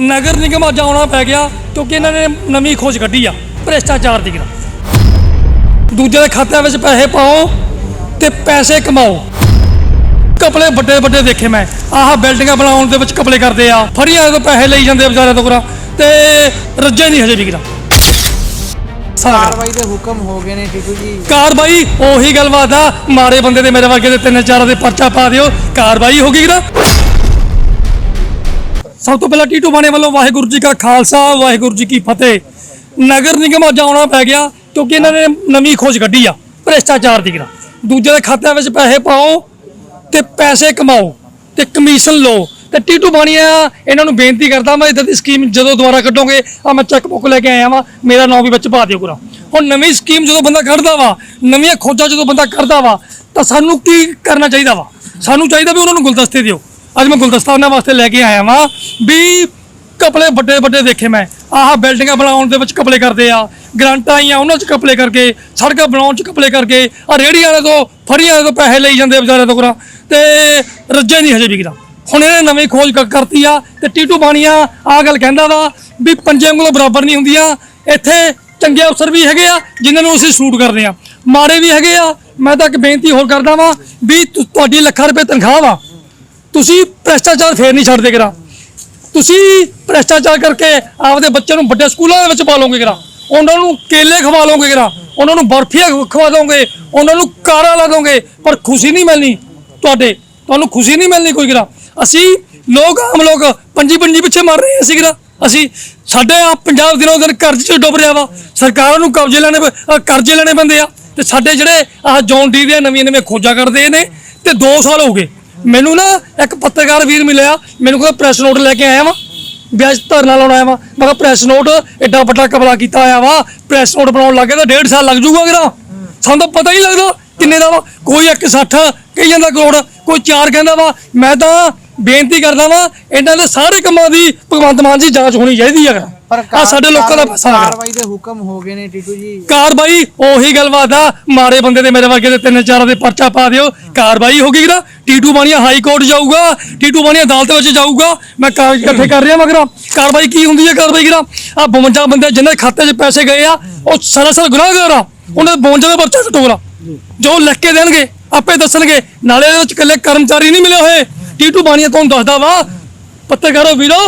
ਨਗਰ ਨਿਗਮ ਅੱਜ ਆਉਣਾ ਪੈ ਗਿਆ ਕਿਉਂਕਿ ਇਹਨਾਂ ਨੇ ਨਵੀਂ ਖੋਜ ਕੱਢੀ ਆ ਭ੍ਰਿਸ਼ਟਾਚਾਰ ਦੀ ਗਰਾ ਦੂਜੇ ਦੇ ਖਾਤਿਆਂ ਵਿੱਚ ਪੈਸੇ ਪਾਓ ਤੇ ਪੈਸੇ ਕਮਾਓ। ਕਪੜੇ ਵੱਡੇ ਵੱਡੇ ਦੇਖੇ ਮੈਂ। ਆਹ ਬਿਲਡਿੰਗਾਂ ਬਣਾਉਣ ਦੇ ਵਿੱਚ ਕਪੜੇ ਕਰਦੇ ਆ। ਫਰੀਆਂ ਤੋਂ ਪੈਸੇ ਲਈ ਜਾਂਦੇ ਆ ਵਿਚਾਰਿਆਂ ਤੋਂ ਕਰਾ। ਤੇ ਰੱਜੇ ਨਹੀਂ ਹਜੇ ਵੀ ਕਰਾ। ਕਾਰਵਾਈ ਦੇ ਹੁਕਮ ਹੋ ਗਏ ਨੇ ਟੀਟੂ ਜੀ। ਕਾਰਵਾਈ ਉਹੀ ਗੱਲਬਾਤ ਆ। ਮਾਰੇ ਬੰਦੇ ਦੇ ਮੇਰੇ ਵਰਗੇ ਦੇ ਤਿੰਨ ਚਾਰ ਦੇ ਪਰਚਾ ਪਾ ਦਿਓ। ਕਾਰਵਾਈ ਹੋ ਗਈ ਨਾ ਸਭ ਤੋਂ ਪਹਿਲਾਂ ਟੀਟੂ ਬਾਣੇ ਵੱਲੋਂ ਵਾਹਿਗੁਰੂ ਜੀ ਕਾ ਖਾਲਸਾ, ਵਾਹਿਗੁਰੂ ਜੀ ਕੀ ਫਤਿਹ। ਨਗਰ ਨਿਗਮ ਅੱਜ ਆਉਣਾ ਪੈ ਗਿਆ ਕਿਉਂਕਿ ਇਹਨਾਂ ਨੇ ਨਵੀਂ ਖੋਜ ਕੱਢੀ ਆ, ਭ੍ਰਿਸ਼ਟਾਚਾਰ ਦੀ ਗਰਾ ਦੂਜੇ ਦੇ ਖਾਤਿਆਂ ਵਿੱਚ ਪੈਸੇ ਪਾਓ ਤੇ ਪੈਸੇ ਕਮਾਓ ਤੇ ਕਮਿਸ਼ਨ ਲਓ। ਤੇ ਟੀਟੂ ਬਾਣੀਆ ਇਹਨਾਂ ਨੂੰ ਬੇਨਤੀ ਕਰਦਾ ਮੈਂ ਇਦਾਂ ਦੀ ਸਕੀਮ ਜਦੋਂ ਦੁਬਾਰਾ ਕੱਢੋਗੇ, ਆ ਮੈਂ ਚੈੱਕ ਬੁੱਕ ਲੈ ਕੇ ਆਇਆ ਵਾਂ, ਮੇਰਾ ਨਾਮ ਵੀ ਵਿੱਚ ਪਾ ਦਿਓ ਗੁਰਾ ਹੁਣ ਨਵੀਂ ਸਕੀਮ ਜਦੋਂ ਬੰਦਾ ਕੱਢਦਾ ਵਾ, ਨਵੀਆਂ ਖੋਜਾਂ ਜਦੋਂ ਬੰਦਾ ਕਰਦਾ ਵਾ, ਤਾਂ ਸਾਨੂੰ ਕੀ ਕਰਨਾ ਚਾਹੀਦਾ ਵਾ? ਸਾਨੂੰ ਚਾਹੀਦਾ ਵੀ ਉਹਨਾਂ ਨੂੰ ਗੁਲਦਸਤੇ ਦਿਓ। ਅੱਜ ਮੈਂ ਗੁਲਦਸਤਾ ਉਹਨਾਂ ਵਾਸਤੇ ਲੈ ਕੇ ਆਇਆ ਵਾਂ, ਵੀ ਕਪੜੇ ਵੱਡੇ ਵੱਡੇ ਦੇਖੇ ਮੈਂ। ਆਹ ਬਿਲਡਿੰਗਾਂ ਬਣਾਉਣ ਦੇ ਵਿੱਚ ਕਪੜੇ ਕਰਦੇ ਆ, ਗ੍ਰਾਂਟਾਂ ਆਈਆਂ ਉਹਨਾਂ 'ਚ ਕਪੜੇ ਕਰਕੇ, ਸੜਕਾਂ ਬਣਾਉਣ 'ਚ ਕਪੜੇ ਕਰਕੇ ਆ ਰੇੜੀਆਂ ਵਾਲੇ ਤੋਂ ਫਰੀਆਂ ਵਾਲੇ ਤੋਂ ਪੈਸੇ ਲਈ ਜਾਂਦੇ ਆ ਵਿਚਾਰਿਆਂ ਤੋਂ ਕਰਾ ਤੇ ਰੱਜੇ ਨਹੀਂ ਹਜੇ ਵਿਕਦਾ ਹੁਣ ਇਹਨੇ ਨਵੀਂ ਖੋਜ ਕ- ਕਰਤੀ ਆ, ਤੇ ਟੀਟੂ ਬਾਣੀਆ ਆ ਗੱਲ ਕਹਿੰਦਾ ਵਾ, ਵੀ ਪੰਜੇ ਉਂਗਲਾਂ ਬਰਾਬਰ ਨਹੀਂ ਹੁੰਦੀਆਂ। ਇੱਥੇ ਚੰਗੇ ਅਫਸਰ ਵੀ ਹੈਗੇ ਆ, ਜਿਨ੍ਹਾਂ ਨੂੰ ਅਸੀਂ ਸ਼ੂਟ ਕਰਦੇ ਆ। ਮਾੜੇ ਵੀ ਹੈਗੇ ਆ। ਮੈਂ ਤਾਂ ਇੱਕ ਬੇਨਤੀ ਹੋਰ ਕਰਦਾ ਵਾਂ, ਵੀ ਤੁਹਾਡੀ ਲੱਖਾਂ ਰੁਪਏ ਤਨਖਾਹ ਵਾ ਤੁਸੀਂ ਭ੍ਰਿਸ਼ਟਾਚਾਰ ਫੇਰ ਨਹੀਂ ਛੱਡਦੇ ਕਿਰਾ। ਤੁਸੀਂ ਭ੍ਰਿਸ਼ਟਾਚਾਰ ਕਰਕੇ ਆਪਦੇ ਬੱਚੇ ਨੂੰ ਵੱਡੇ ਸਕੂਲਾਂ ਦੇ ਵਿੱਚ ਪਾ ਲਓਗੇ ਕਰਾ। ਉਹਨਾਂ ਨੂੰ ਕੇਲੇ ਖਵਾ ਲਓਗੇ ਕਿਰਾ। ਉਹਨਾਂ ਨੂੰ ਬਰਫੀਆਂ ਖਵਾ ਦੋਗੇ ਉਹਨਾਂ ਨੂੰ ਕਾਰਾ ਲਾ ਦੋਗੇ ਪਰ ਖੁਸ਼ੀ ਨਹੀਂ ਮਿਲਣੀ ਤੁਹਾਡੇ। ਤੁਹਾਨੂੰ ਖੁਸ਼ੀ ਨਹੀਂ ਮਿਲਣੀ ਕੋਈ ਕਰਾ। ਅਸੀਂ ਲੋਕ, ਆਮ ਲੋਕ ਪੰਜੀ ਪੰਜੀ ਪਿੱਛੇ ਮਰ ਰਹੇ ਅਸੀਂ ਕਰਾ। ਅਸੀਂ ਸਾਡੇ ਆ ਪੰਜਾਬ ਦਿਨੋਂ ਦਿਨ ਕਰਜ਼ੇ 'ਚ ਡੁੱਬ ਰਿਹਾ ਵਾ। ਸਰਕਾਰਾਂ ਨੂੰ ਕਬਜ਼ੇ ਲੈਣੇ ਕਰਜ਼ੇ ਲੈਣੇ ਪੈਂਦੇ ਆ। ਤੇ ਸਾਡੇ ਜਿਹੜੇ ਆਹ ਜੌਨ ਡੀ ਦੀਆਂ ਨਵੀਆਂ ਨਵੀਆਂ ਖੋਜਾਂ ਕਰਦੇ ਨੇ, ਤੇ 2 ਸਾਲ ਹੋ ਗਏ। ਮੈਨੂੰ ਨਾ ਇੱਕ ਪੱਤਰਕਾਰ ਵੀਰ ਮਿਲਿਆ ਮੈਨੂੰ ਕਹਿੰਦਾ ਪ੍ਰੈਸ ਨੋਟ ਲੈ ਕੇ ਆਇਆ ਵਾਂ। ਵਿਆਜ ਧਰਨਾ ਲਾਉਣ ਆਇਆ ਵਾਂ। ਮੈਂ ਕਿਹਾ ਪ੍ਰੈਸ ਨੋਟ ਐਡਾ ਵੱਡਾ ਕਬਲਾ ਕੀਤਾ ਹੋਇਆ ਵਾ। ਪ੍ਰੈਸ ਨੋਟ ਬਣਾਉਣ ਲੱਗੇ ਤਾਂ ਡੇਢ ਸਾਲ ਲੱਗ ਜਾਊਗਾ ਕਿਰਾ ਸਾਨੂੰ ਤਾਂ ਪਤਾ ਹੀ ਲੱਗਦਾ ਕਿੰਨੇ ਦਾ ਵਾ। ਕੋਈ 160 ਕਹੀ ਜਾਂਦਾ ਕਰੋੜ ਕੋਈ 4 ਕਹਿੰਦਾ ਵਾ। ਮੈਂ ਤਾਂ ਬੇਨਤੀ ਕਰਦਾ ਵਾਂ ਇਹਨਾਂ ਦੇ ਸਾਰੇ ਕੰਮਾਂ ਦੀ ਭਗਵੰਤ ਮਾਨ ਜੀ ਜਾਂਚ ਹੋਣੀ ਚਾਹੀਦੀ ਹੈ ਆ ਸਾਡੇ ਲੋਕਾਂ ਦਾ ਪੈਸਾ ਕਾਰਵਾਈ ਦੇ ਹੁਕਮ ਹੋ ਗਏ ਨੇ ਟੀਟੂ ਜੀ। ਕਾਰਵਾਈ ਉਹੀ ਗੱਲਬਾਤ ਆ। ਮਾਰੇ ਬੰਦੇ ਦੇ ਮੇਰੇ ਵਰਗੇ ਦੇ ਤਿੰਨ ਚਾਰ ਦੇ ਪਰਚਾ ਪਾ ਦਿਓ। ਕਾਰਵਾਈ ਹੋ ਗਈ ਨਾ ਟੀਟੂ ਬਾਣੀਆ ਹਾਈ ਕੋਰਟ ਜਾਊਗਾ ਟੀਟੂ ਬਾਣੀਆ ਅਦਾਲਤ ਵਿੱਚ ਜਾਊਗਾ। ਮੈਂ ਕਾਗਜ਼ ਇਕੱਠੇ ਕਰ ਰਿਹਾ ਮਗਰ। ਕਾਰਵਾਈ ਕੀ ਹੁੰਦੀ ਹੈ ਕਾਰਵਾਈ ਕਰਾ? ਆ 52 ਬੰਦੇ ਜਿਨ੍ਹਾਂ ਦੇ ਖਾਤੇ 'ਚ ਪੈਸੇ ਗਏ ਆ, ਉਹ ਸਰਾਸਰ ਗੁਨਾਹਗਾਰ ਆ। ਉਹਨਾਂ ਦੇ 52 ਦਾ ਪਰਚਾ ਕਟੋਰਾ ਜੋ ਲਿਖ ਕੇ ਦੇਣਗੇ, ਆਪੇ ਦੱਸਣਗੇ। ਨਾਲੇ ਇਹਦੇ ਵਿੱਚ ਇਕੱਲੇ ਕਰਮਚਾਰੀ ਨਹੀਂ ਮਿਲੇ ਹੋਏ। ਟੀਟੂ ਬਾਣੀਆ ਤੁਹਾਨੂੰ ਦੱਸਦਾ ਵਾ? ਪੱਤਰਕਾਰੋ ਵੀਰੋ,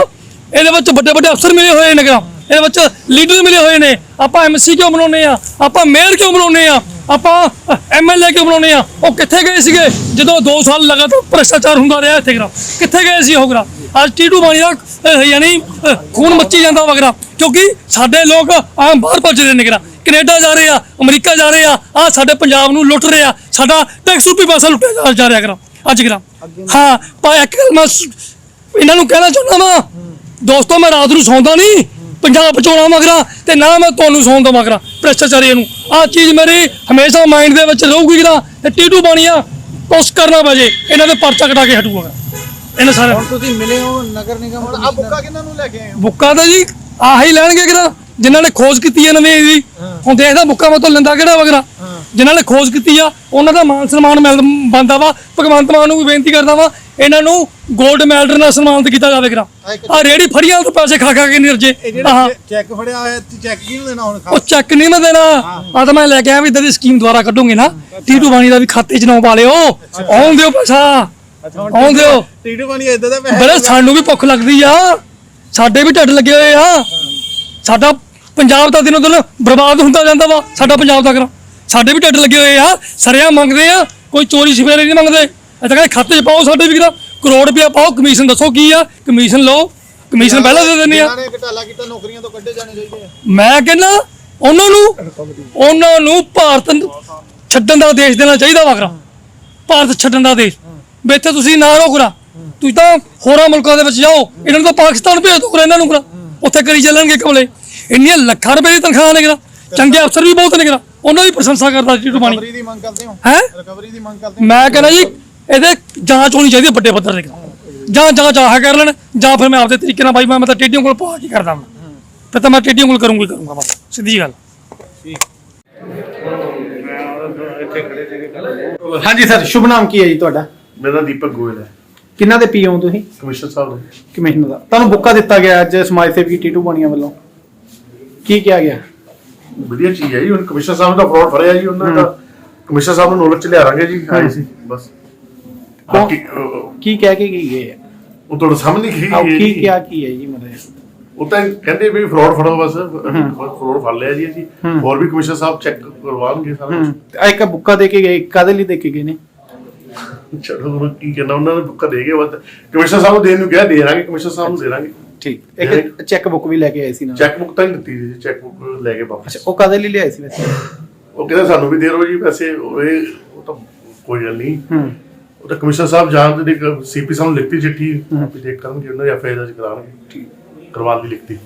ਇਹਦੇ ਵਿੱਚ ਵੱਡੇ ਵੱਡੇ ਅਫਸਰ ਮਿਲੇ ਹੋਏ ਨੇ ਗਾ। ਇਹਦੇ ਵਿੱਚ ਲੀਡਰ ਮਿਲੇ ਹੋਏ ਨੇ। ਆਪਾਂ ਐਮਸੀ ਕਿਉਂ ਬਣਾਉਨੇ ਆ? ਆਪਾਂ ਮੇਅਰ ਕਿਉਂ ਬਣਾਉਨੇ ਆ? ਆਪਾਂ ਐਮਐਲਏ ਕਿਉਂ ਬਣਾਉਨੇ ਆ? ਉਹ ਕਿੱਥੇ ਗਏ ਸੀਗੇ? ਜਦੋਂ 2 ਸਾਲ ਲਗਾਤਾਰ ਭ੍ਰਿਸ਼ਟਾਚਾਰ ਹੁੰਦਾ ਰਿਹਾ ਇੱਥੇ ਗਰਾ ਕਿੱਥੇ ਗਏ ਸੀ ਉਹ ਗਰਾ ਅੱਜ ਟੀਟੂ ਬਾਣੀ ਦਾ ਯਾਨੀ ਖੂਨ ਮੱਚੀ ਜਾਂਦਾ ਵਗਰਾ ਕਿਉਂਕਿ ਸਾਡੇ ਲੋਕ ਆਮ ਬਾਹਰ ਭੱਜ ਰਹੇ ਨੇ ਗਰਾ ਕੈਨੇਡਾ ਜਾ ਰਹੇ ਆ, ਅਮਰੀਕਾ ਜਾ ਰਹੇ ਆ ਆ ਸਾਡੇ ਪੰਜਾਬ ਨੂੰ ਲੁੱਟ ਰਹੇ। ਆ ਸਾਡਾ ਟੈਕਸ ਰੂਪੀ ਪੈਸਾ ਲੁੱਟਿਆ ਜਾ- ਰਿਹਾ ਗਰਾ ਅੱਜ ਗਰਾ ਹਾਂ, ਪਰ ਇੱਕ ਗੱਲ ਮੈਂ ਇਹਨਾਂ ਨੂੰ ਕਹਿਣਾ ਚਾਹੁੰਦਾ ਵਾਂ। ਦੋਸਤੋ, ਮੈਂ ਰਾਤ ਨੂੰ ਸੌਂਦਾ ਨਹੀਂ। ਪੰਜਾਬ ਬਚਾਉਣਾ ਮਗਰਾ ਤੇ ਨਾ ਮੈਂ ਤੁਹਾਨੂੰ ਸੌਣ ਦਾ ਮਗਰਾ ਭ੍ਰਿਸ਼ਟਾਚਾਰੀ ਨੂੰ। ਆਹ ਚੀਜ਼ ਮੇਰੀ ਹਮੇਸ਼ਾ ਮਾਈਂਡ ਦੇ ਵਿੱਚ ਰਹੂਗੀ ਜਿਹੜਾ ਤੇ ਟੀਟੂ ਬਾਣੀਆ ਕੁਛ ਕਰਨਾ ਵਜੇ ਇਹਨਾਂ ਦੇ ਪਰਚਾ ਕਟਾ ਕੇ ਹਟੂਗਾ ਇਹਨਾਂ ਸਾਰੇ ਹੁਣ ਤੁਸੀਂ ਮਿਲੇ ਹੋ ਨਗਰ ਨਿਗਮ ਆ ਬੁੱਕਾ ਕਿਹਨਾਂ ਨੂੰ ਲੈ ਕੇ ਆਏ ਹੋ? ਬੁੱਕਾ ਤਾਂ ਜੀ ਆਹੀ ਲੈਣਗੇ ਕਿਹੜਾ ਜਿਨ੍ਹਾਂ ਨੇ ਖੋਜ ਕੀਤੀ ਹੈ ਨਵੀਂ ਇਹਦੀ। ਹੁਣ ਦੇਖਦਾ ਬੁੱਕਾ ਮੈਂ ਤੋਂ ਲੈਂਦਾ ਕਿਹੜਾ ਵਗਰਾ ਜਿਨ੍ਹਾਂ ਨੇ ਖੋਜ ਕੀਤੀ ਆ ਉਹਨਾਂ ਦਾ ਮਾਨ ਸਨਮਾਨ ਮਿਲ ਬੰਦਾ ਵਾ। ਭਗਵੰਤ ਮਾਨ ਨੂੰ ਵੀ ਬੇਨਤੀ ਕਰਦਾ ਵਾ ਇਹਨਾਂ ਨੂੰ 골ਡ ਮੈਡਲ ਨਾਲ ਸਨਮਾਨਿਤ ਕੀਤਾ ਜਾਵੇ ਕਿਰਾ। ਆ ਰੇੜੀ ਫੜੀਆਂ ਤੋਂ ਪੈਸੇ ਖਾ ਖਾ ਕੇ ਨਿਰਜੇ ਇਹ ਆਹ। ਚੈੱਕ ਫੜਿਆ ਹੋਇਆ ਤੇ ਚੈੱਕ ਕਿਹਨੂੰ ਦੇਣਾ ਹੁਣ ਉਹ ਚੈੱਕ ਨਹੀਂ ਮੈਂ ਦੇਣਾ। ਆ ਤਾਂ ਮੈਂ ਲੈ ਕੇ ਆਇਆ ਵੀ ਇਦਾਂ ਦੀ ਸਕੀਮ ਦੁਆਰਾ ਕੱਢੋਗੇ ਨਾ। ਟੀਟੂ ਬਾਣੀ ਦਾ ਵੀ ਖਾਤੇ 'ਚ ਨਾ ਪਾ ਲਿਓ। ਆਉਣ ਦਿਓ ਪੈਸਾ। ਆਉਣ ਦਿਓ। ਟੀਟੂ ਬਣੀ ਇਦਾਂ ਦਾ ਪੈਸਾ ਬੜੇ ਸਾਨੂੰ ਵੀ ਭੁੱਖ ਲੱਗਦੀ ਆ। ਸਾਡੇ ਵੀ ਢੱਡ ਲੱਗੇ ਹੋਏ ਆ। ਸਾਡਾ ਪੰਜਾਬ ਤਾਂ ਦਿਨੋਂ ਦਿਨ ਬਰਬਾਦ ਹੁੰਦਾ ਜਾਂਦਾ ਵਾ। ਸਾਡਾ ਪੰਜਾਬ ਦਾ ਕਰਾ। ਸਾਡੇ ਵੀ ਢੱਡ ਲੱਗੇ ਹੋਏ ਆ। ਸਰਿਆ ਮੰਗਦੇ ਆ। ਕੋਈ ਚੋਰੀ ਛਪੇਰੇ ਨਹੀਂ ਮੰਗਦੇ। ਤਾਂ ਕਹਿੰਦੇ ਖਾਤੇ 'ਚ ਪਾਓ ਸਾਡੇ ਵੀ ਕਿਰਾ ਕਰੋੜ ਰੁਪਇਆ ਪਾਓ ਕਮਿਸ਼ਨ ਦੱਸੋ ਕੀ ਆ? ਕਮਿਸ਼ਨ ਲਓ ਕਮਿਸ਼ਨ ਪਹਿਲਾਂ ਦੇ ਦਿੰਦੇ ਆ। ਜਿਨ੍ਹਾਂ ਨੇ ਘਟਾਲਾ ਕੀਤਾ ਨੌਕਰੀਆਂ ਤੋਂ ਕੱਢੇ ਜਾਣੇ ਚਾਹੀਦੇ ਆ। ਮੈਂ ਕਹਿੰਦਾ ਉਹਨਾਂ ਨੂੰ ਉਹਨਾਂ ਨੂੰ ਭਾਰਤ ਛੱਡਣ ਦਾ ਦੇਸ਼ ਦੇਣਾ ਚਾਹੀਦਾ ਵਗਰਾ ਭਾਰਤ ਛੱਡਣ ਦਾ ਦੇਸ਼ ਵੀ ਇੱਥੇ ਤੁਸੀਂ ਨਾ ਰੋਕਰਾ ਤੁਸੀਂ ਤਾਂ ਹੋਰਾਂ ਮੁਲਕਾਂ ਦੇ ਵਿੱਚ ਜਾਓ। ਇਹਨਾਂ ਨੂੰ ਤਾਂ ਪਾਕਿਸਤਾਨ ਭੇਜ ਦੋ ਇਹਨਾਂ ਨੂੰ ਕਰਾ ਉੱਥੇ ਕਰੀ ਚੱਲਣਗੇ ਕਮਲੇ ਇੰਨੀਆਂ ਲੱਖਾਂ ਰੁਪਏ ਦੀ ਤਨਖਾਹ ਨੇ ਕਰਾ ਚੰਗੇ ਅਫਸਰ ਵੀ ਬਹੁਤ ਨੇ ਕਰਾ ਉਹਨਾਂ ਦੀ ਪ੍ਰਸ਼ੰਸਾ ਕਰਦਾ ਜੀ ਰਿਕਵਰੀ ਦੀ ਮੰਗ ਕਰਦੇ ਹੋ? ਹੈ? ਰਿਕਵਰੀ ਦੀ ਮੰਗ ਕਰਦੇ ਮੈਂ ਕਹਿੰਦਾ ਜੀ ਇਹਦੇ ਜਾਂਚ ਹੋਣੀ ਚਾਹੀਦੀ ਹੈ ਵੱਡੇ ਪੱਧਰ ਤੇ। ਜਾਂ ਜਾਂ ਚਾਹ ਕਰ ਲੈਣ ਜਾਂ ਫਿਰ ਮੈਂ ਆਪਦੇ ਤਰੀਕੇ ਨਾਲ ਬਾਈ ਮੈਂ ਤਾਂ ਟੇਡੀਆਂ ਕੋਲ ਪਾ ਕੇ ਕਰਦਾ ਮੈਂ ਫਿਰ ਤਾਂ ਮੈਂ ਟੇਡੀਆਂ ਕੋਲ ਕਰੂੰਗੀ ਕਰੂੰਗਾ ਬਸ ਸਿੱਧੀ ਗੱਲ। ਹਾਂਜੀ ਸਰ ਸ਼ੁਭ ਨਾਮ ਕੀ ਹੈ ਜੀ ਤੁਹਾਡਾ? ਮੇਰਾ ਦੀਪਕ ਗੋਇਲ ਹੈ। ਕਿੰਨਾ ਦੇ ਪੀਓ ਤੁਸੀਂ? ਕਮਿਸ਼ਨਰ ਸਾਹਿਬ ਨੇ ਕਮਿਸ਼ਨਰ ਦਾ ਤੁਹਾਨੂੰ ਬੁੱਕਾ ਦਿੱਤਾ ਗਿਆ ਅੱਜ ਸਮਾਜ ਸੇਵੀ ਟੀਟੂ ਬਾਣੀਆਂ ਵੱਲੋਂ। ਕੀ ਕਿਹਾ ਗਿਆ? ਵਧੀਆ ਚੀਜ਼ ਹੈ ਜੀ ਹੁਣ ਕਮਿਸ਼ਨਰ ਸਾਹਿਬ ਦਾ ਫਰਾਡ ਫੜਿਆ ਜੀ ਉਹਨਾਂ ਦਾ ਕਮਿਸ਼ਨਰ ਸਾਹਿਬ ਨੂੰ ਨੋਲਜ ਚ ਲਿਆਵਾਂਗੇ ਜੀ ਆਏ ਸੀ ਬਸ। ਕੀ ਕਹਿ ਕੇ ਕੀ ਗਏ ਆ ਉਹ ਤੁਹਾਡੇ ਸਾਹਮਣੇ ਕੀ ਆਓ ਹੈ ਕੀ ਜੀ। ਕਿਹਾ ਕੀ ਹੈ ਜੀ ਮਤਲਬ ਉਹ ਤਾਂ ਕਹਿੰਦੇ ਵੀ ਫਰਾਡ ਫੜੋ ਬਸ ਫਰਾਡ ਫੜ ਲਿਆ ਜੀ ਅਸੀਂ। ਹੋਰ ਵੀ ਕਮਿਸ਼ਨਰ ਸਾਹਿਬ ਚੈੱਕ ਕਰਵਾਉਣਗੇ ਸਾਰਾ ਹੂੰ। ਆਹ ਇੱਕ ਬੁੱਕਾ ਦੇ ਕੇ ਗਏ ਕਾਦੇ ਲਈ ਦੇ ਕੇ ਗਏ ਨੇ? ਕੁਛ ਚਲੋ ਹੁਣ ਕੀ ਕਰਨਾ ਉਹਨਾਂ ਨੇ ਬੁੱਕਾ ਦੇ ਕੇ ਬਸ। ਕਮਿਸ਼ਨਰ ਸਾਹਿਬ ਨੂੰ ਦੇਣ ਨੂੰ ਕਿਹਾ ਦੇ ਦਾਂਗੇ ਕਮਿਸ਼ਨਰ ਸਾਹਿਬ ਨੂੰ ਦੇ ਦਾਂਗੇ ਠੀਕ। ਇੱਕ ਚੈੱਕ ਬੁੱਕ ਵੀ ਲੈ ਕੇ ਆਏ ਸੀ ਨਾਲ। ਚੈੱਕ ਬੁੱਕ ਤਾਂ ਨਹੀਂ ਦਿੱਤੀ ਜੀ ਚੈੱਕ ਬੁੱਕ ਲੈ ਕੇ ਵਾਪਸ। ਅੱਛਾ ਉਹ ਕਾਦੇ ਲਈ ਲਿਆਏ ਸੀ ਵੈਸੇ? ਉਹ ਕਹਿੰਦੇ ਸਾਨੂੰ ਵੀ ਦੇ ਰੋ ਜੀ ਪੈਸੇ ਉਹ ਇਹ ਉਹ ਤਾਂ ਕੋਈ ਗੱਲ ਨਹੀਂ। ਹੂੰ। ਉਹ ਤਾਂ ਕਮਿਸ਼ਨਰ ਸਾਹਿਬ ਜਾਣ ਦੇ ਸੀਪੀ ਸਾਹਿਬ ਨੂੰ ਲਿਖਤੀ ਚਿੱਠੀ ਵੀ ਦੇਖ ਕਰਨਗੇ ਉਹਨਾਂ ਦੀ ਐਫਆਈਆਰ ਦਰਜ ਕਰਾਉਣਗੇ। ਦੀ ਲਿਖਤੀ।